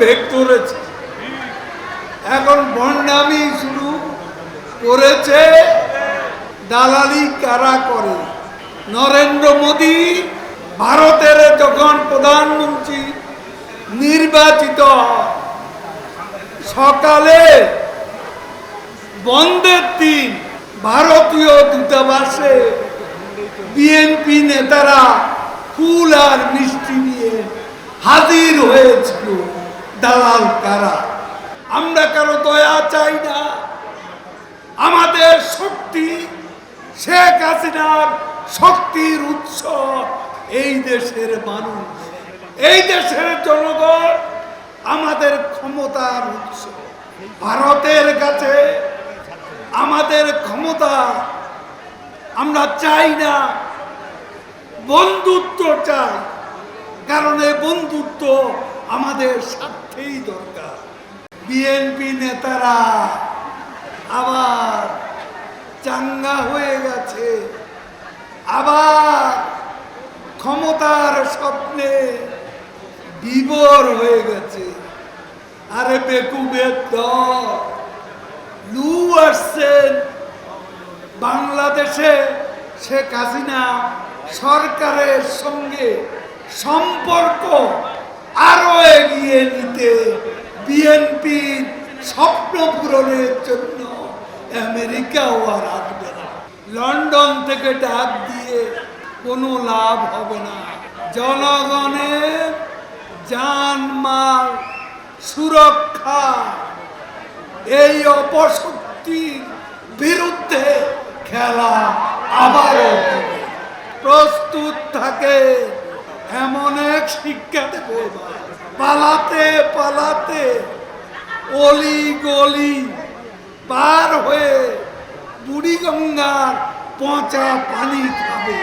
Vague করেছে এখন বন্ডামি শুরু করেছে দালালি কারা করে? নরেন্দ্র মোদী ভারতের যখন প্রধানমন্ত্রী নির্বাচিত সকালে বন্ধের দিন ভারতীয় দূতাবাসে বিএনপি নেতারা ফুল আর মিষ্টি নিয়ে হাজির হয়েছিল। দালাল কারা? আমরা কারও দয়া চাই না। আমাদের শক্তি শেখ হাসিনার শক্তির উৎস এই দেশের মানুষ। এই দেশের জনগণ আমাদের ক্ষমতার উৎস। ভারতের কাছে আমাদের ক্ষমতা আমরা চাই না। বন্ধুত্ব চাই, কারণ এই বন্ধুত্ব আমাদের স্বার্থেই দরকার। বিএনপি নেতারা, আবার চাঙ্গা হয়ে গেছে। আবার ক্ষমতার স্বপ্নে বিবর হয়ে গেছে। আরে বেকুবের দল, লু আসছেন বাংলাদেশে শেখ হাসিনা সরকারের সঙ্গে সম্পর্ক আরও এগিয়ে নিতে বিএনপির স্বপ্ন পূরণের জন্য আমেরিকাও আর আসবে না। লন্ডন থেকে ডাক দিয়ে কোনো লাভ হবে না। জনগণের জানমাল সুরক্ষা, এই অপশক্তির বিরুদ্ধে খেলা আবারও প্রস্তুত থাকে। এমন এক শিক্ষা দেব পালাতে পালাতে, অলি গলি পার হয়ে বুড়ি গঙ্গার পচা পানি খাবে।